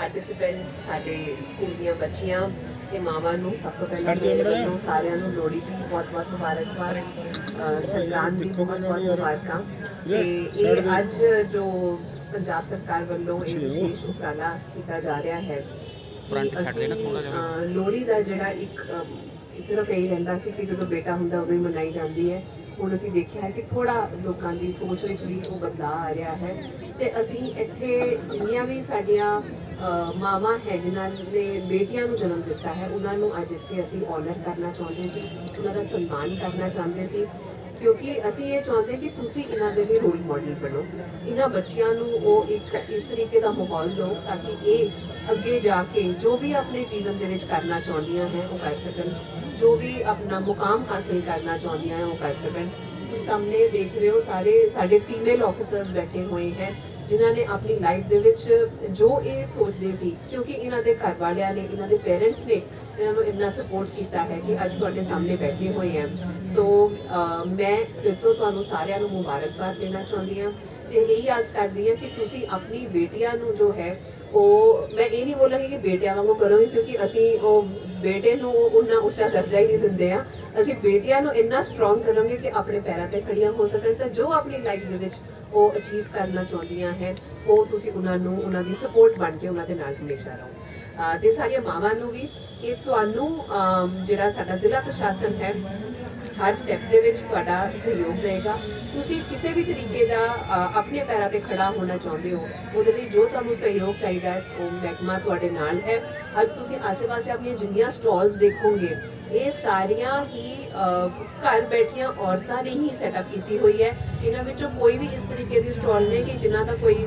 ਪਾਰਟਿਸਿਪੈਂਟਸ ਸਾਡੇ ਸਕੂਲ ਦੀਆਂ ਬੱਚੀਆਂ ਤੇ ਮਾਵਾਂ ਨੂੰ ਸਭ ਤੋਂ ਪਹਿਲਾਂ ਮੇਰੇ। ਵੱਲੋਂ ਸਾਰਿਆਂ ਨੂੰ ਲੋਹੜੀ ਦੀ ਬਹੁਤ-ਬਹੁਤ ਮੁਬਾਰਕਬਾਦ ਸੰਗਰਾਂਦ ਦੀ ਬਹੁਤ-ਬਹੁਤ। ਮੁਬਾਰਕਾਂ ਤੇ ਇਹ। ਅੱਜ ਜੋ ਪੰਜਾਬ ਸਰਕਾਰ ਵੱਲੋਂ ਇਹ। ਵਿਸ਼ੇਸ਼ ਉਪਰਾਲਾ ਕੀਤਾ ਜਾ ਰਿਹਾ ਹੈ ਕਿ ਛੱਡ ਦੇਣਾ ਥੋੜ੍ਹਾ ਜਿਹਾ। ਲੋਹੜੀ ਦਾ ਜਿਹੜਾ ਇੱਕ ਸਿਰਫ ਇਹ ਰਹਿੰਦਾ ਸੀ ਕਿ ਜਦੋਂ ਬੇਟਾ ਹੁੰਦਾ ਉਦੋਂ ਹੀ ਮਨਾਈ ਜਾਂਦੀ ਹੈ ਹੁਣ ਅਸੀਂ ਦੇਖਿਆ ਹੈ ਕਿ ਥੋੜਾ ਲੋਕਾਂ ਦੀ ਸੋਚ ਵਿੱਚ ਵੀ ਉਹ ਬਦਲਾਅ ਆ ਰਿਹਾ ਹੈ ਤੇ ਅਸੀਂ ਇੱਥੇ ਜਿੰਨੀਆਂ ਵੀ ਸਾਡੀਆਂ ਮਾਵਾਂ ਹੈ ਜਿਨ੍ਹਾਂ ਨੇ ਬੇਟੀਆਂ ਨੂੰ ਜਨਮ ਦਿੱਤਾ ਹੈ, ਉਹਨਾਂ ਨੂੰ ਅੱਜ ਇੱਥੇ ਅਸੀਂ ਆਨਰ ਕਰਨਾ ਚਾਹੁੰਦੇ ਸੀ, ਉਹਨਾਂ ਦਾ ਸਨਮਾਨ ਕਰਨਾ ਚਾਹੁੰਦੇ ਸੀ, ਕਿਉਂਕਿ ਅਸੀਂ ਇਹ ਚਾਹੁੰਦੇ ਕਿ ਤੁਸੀਂ ਇਹਨਾਂ ਦੇ ਲਈ ਰੋਲ ਮਾਡਲ ਬਣੋ। ਇਹਨਾਂ ਬੱਚਿਆਂ ਨੂੰ ਉਹ ਇੱਕ ਇਸ ਤਰੀਕੇ ਦਾ ਮਾਹੌਲ ਦਿਓ ਤਾਂ ਕਿ ਇਹ ਅੱਗੇ ਜਾ ਕੇ ਜੋ ਵੀ ਆਪਣੇ ਜੀਵਨ ਦੇ ਵਿੱਚ ਕਰਨਾ ਚਾਹੁੰਦੀਆਂ ਹੈ, ਉਹ ਕਰ ਸਕਣ। ਜੋ ਵੀ ਆਪਣਾ ਮੁਕਾਮ ਹਾਸਿਲ ਕਰਨਾ ਚਾਹੁੰਦੀਆਂ ਹੈ, ਉਹ ਕਰ ਸਕਣ। ਤੁਸੀਂ ਸਾਹਮਣੇ ਦੇਖ ਰਹੇ ਹੋ, ਸਾਰੇ ਸਾਡੇ ਫੀਮੇਲ ਆਫੀਸਰਸ ਬੈਠੇ ਹੋਏ ਹੈ। ਜਿਨ੍ਹਾਂ ਨੇ ਆਪਣੀ ਲਾਈਫ ਦੇ ਵਿੱਚ ਜੋ ਇਹ ਸੋਚਦੇ ਸੀ, ਕਿਉਂਕਿ ਇਹਨਾਂ ਦੇ ਘਰ ਵਾਲਿਆਂ ਨੇ, ਇਹਨਾਂ ਦੇ ਪੇਰੈਂਟਸ ਨੇ ਇਹਨਾਂ ਨੂੰ ਇੰਨਾ ਸਪੋਰਟ ਕੀਤਾ ਹੈ ਕਿ ਅੱਜ ਤੁਹਾਡੇ ਸਾਹਮਣੇ ਬੈਠੇ ਹੋਏ ਆ। ਸੋ ਮੈਂ ਫਿਰ ਤੋਂ ਤੁਹਾਨੂੰ ਸਾਰਿਆਂ ਨੂੰ ਮੁਬਾਰਕਬਾਦ ਦੇਣਾ ਚਾਹੁੰਦੀ ਹਾਂ ਤੇ ਇਹੀ ਆਸ ਕਰਦੀ ਹਾਂ ਕਿ ਤੁਸੀਂ ਆਪਣੀ ਬੇਟੀਆਂ ਨੂੰ ਜੋ ਹੈ ਉਹ, ਮੈਂ ਇਹ ਨਹੀਂ ਬੋਲਾਂਗੀ ਕਿ ਬੇਟਿਆਂ ਵਾਂਗੂ ਕਰੋਗੇ ਕਿਉਂਕਿ ਅਸੀਂ ਉਹ ਬੇਟੇ ਨੂੰ ਉਹਨਾਂ ਉੱਚਾ ਦਰਜਾ ਹੀ ਨਹੀਂ ਦਿੰਦੇ ਆ। ਅਸੀਂ ਬੇਟੀਆਂ ਨੂੰ ਇੰਨਾ ਸਟਰੋਂਗ ਕਰਾਂਗੇ ਕਿ ਆਪਣੇ ਪੈਰਾਂ ਤੇ ਖੜੀਆਂ ਹੋ ਸਕਣ ਤਾਂ ਜੋ ਆਪਣੀ ਲਾਈਫ ਦੇ ਵਿੱਚ ਉਹ ਅਚੀਵ ਕਰਨਾ ਚਾਹੁੰਦੀਆਂ ਹੈ, ਉਹ ਤੁਸੀਂ ਉਹਨਾਂ ਨੂੰ, ਉਹਨਾਂ ਦੀ ਸਪੋਰਟ ਬਣ ਕੇ ਉਹਨਾਂ ਦੇ ਨਾਲ ਹਮੇਸ਼ਾ ਰਹੋ। ਤੇ ਸਾਰੀਆਂ ਮਾਵਾਂ ਨੂੰ ਵੀ ਕਿ ਤੁਹਾਨੂੰ ਜਿਹੜਾ ਸਾਡਾ ਜ਼ਿਲ੍ਹਾ ਪ੍ਰਸ਼ਾਸਨ ਹੈ, ਹਰ ਸਟੈਪ ਦੇ ਵਿੱਚ ਤੁਹਾਡਾ ਸਹਿਯੋਗ ਦੇਗਾ ਤੁਸੀਂ ਕਿਸੇ ਵੀ ਤਰੀਕੇ ਦਾ ਆਪਣੇ ਪੈਰਾਂ ਤੇ ਖੜਾ ਹੋਣਾ ਚਾਹੁੰਦੇ ਹੋ, ਉਹਦੇ ਲਈ ਜੋ ਤੁਹਾਨੂੰ ਸਹਿਯੋਗ ਚਾਹੀਦਾ ਹੈ, ਉਹ ਮਹਿਕਮਾ ਤੁਹਾਡੇ ਨਾਲ ਹੈ। ਅੱਜ ਤੁਸੀਂ ਆਸੇ-ਪਾਸੇ ਆਪਣੀਆਂ ਜਿੰਨੀਆਂ ਸਟਾਲਸ ਦੇਖੋਗੇ, ਇਹ ਸਾਰੀਆਂ ਹੀ ਘਰ ਬੈਠੀਆਂ ਔਰਤਾਂ ਨੇ ਹੀ ਸੈਟਅਪ ਕੀਤੀ ਹੋਈ ਹੈ। ਇਹਨਾਂ ਵਿੱਚੋਂ ਕੋਈ ਵੀ ਇਸ ਤਰੀਕੇ ਦੀ ਸਟਾਲ ਨਹੀਂ ਕਿ ਜਿਨ੍ਹਾਂ ਦਾ ਕੋਈ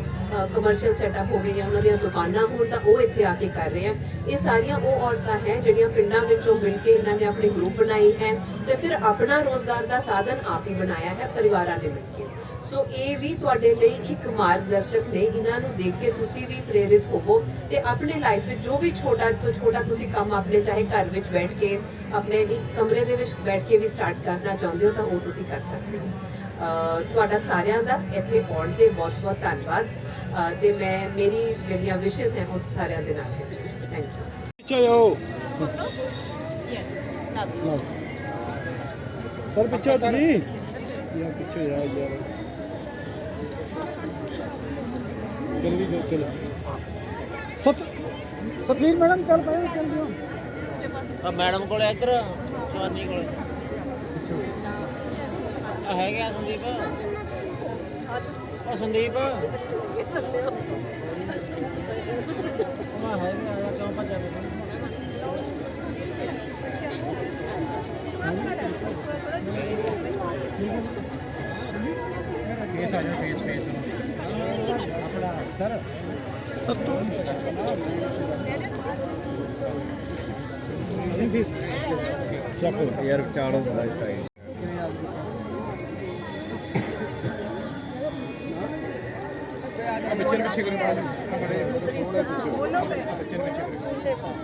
ਕਮਰਸ਼ੀਅਲ ਸੈਟਅਪ ਹੋਵੇ ਜਾਂ ਉਹਨਾਂ ਦੀਆਂ ਦੁਕਾਨਾਂ ਹੋਣ ਤਾਂ ਉਹ ਇੱਥੇ ਆ ਕੇ ਕਰ ਰਹੇ ਆ। ਇਹ ਸਾਰੀਆਂ ਉਹ ਔਰਤਾਂ ਹੈ ਜਿਹੜੀਆਂ ਪਿੰਡਾਂ ਵਿੱਚੋਂ ਮਿਲ ਕੇ ਇਹਨਾਂ ਨੇ ਆਪਣੀ ਗਰੁੱਪ ਬਣਾਈ ਹੈ ਤੇ ਫਿਰ ਆਪਣਾ ਰੋਜ਼ਗਾਰ ਦਾ ਸਾਧਨ ਆਪ ਹੀ ਬਣਾਇਆ ਹੈ, ਪਰਿਵਾਰਾਂ ਨੇ ਮਿਲ ਕੇ। ਸੋ ਇਹ ਵੀ ਤੁਹਾਡੇ ਲਈ ਇੱਕ ਮਾਰਗਦਰਸ਼ਕ ਨੇ। ਇਹਨਾਂ ਨੂੰ ਦੇਖ ਕੇ ਤੁਸੀਂ ਵੀ ਪ੍ਰੇਰਿਤ ਹੋਵੋ ਤੇ ਆਪਣੇ ਲਾਈਫ ਵਿੱਚ ਜੋ ਵੀ ਛੋਟਾ ਤੋਂ ਛੋਟਾ ਤੁਸੀਂ ਕੰਮ ਆਪਣੇ ਚਾਹੇ ਘਰ ਵਿੱਚ ਬੈਠ ਕੇ, ਆਪਣੇ ਇੱਕ ਕਮਰੇ ਦੇ ਵਿੱਚ ਬੈਠ ਕੇ ਵੀ ਸਟਾਰਟ ਕਰਨਾ ਚਾਹੁੰਦੇ ਹੋ ਤਾਂ ਉਹ ਤੁਸੀਂ ਕਰ ਸਕਦੇ ਹੋ। ਤੁਹਾਡਾ ਸਾਰਿਆਂ ਦਾ ਇੱਥੇ ਆਉਣ ਤੇ ਬਹੁਤ ਬਹੁਤ ਧੰਨਵਾਦ ਤੇ ਮੈਂ, ਮੇਰੀ ਜਿਹੜੀਆਂ ਵਿਸ਼ੇਸ ਹੈ ਉਹ ਸਾਰਿਆਂ ਦੇ ਨਾਲ ਹੈ। ਥੈਂਕ ਯੂ ਪਿੱਛੇ ਆਓ। ਸਰ ਪਿੱਛੇ ਤੁਸੀਂ। ਯਾਰ ਪਿੱਛੇ ਆ ਯਾਰ। ਚੱਲ ਜਾਓ, ਚਲੋ। ਸਤ ਸਤਵੀਰ ਮੈਡਮ ਚੱਲ ਪਏ ਚੱਲ ਜਿਓ। ਆ ਮੈਡਮ ਕੋਲੇ ਇੱਧਰ ਸਵਾਨੀ ਕੋਲੇ। ਆ ਹੈਗਾ ਸੰਦੀਪ। ਆ ਸੰਦੀਪ। ਮਾ ਹੈ ਨਹੀਂ ਆਇਆ ਕਿਉਂ ਭੱਜਿਆ ਫੇਸ ਆ ਜਾ ਫੇਸ ਫੇਸ ਆਪਣਾ ਸਰ ਸੱਤੂ ਚੱਕੋ ਯਾਰ ਚਾੜੋ ਦਾ ਸਾਈਡ ਬੱਚੇ ਨੂੰ ਪਿੱਛੇ ਕਰੋ ਬੜੇ ਥੋੜਾ ਪਿੱਛੇ ਬੱਚੇ ਨੂੰ ਪਿੱਛੇ ਕਰੋ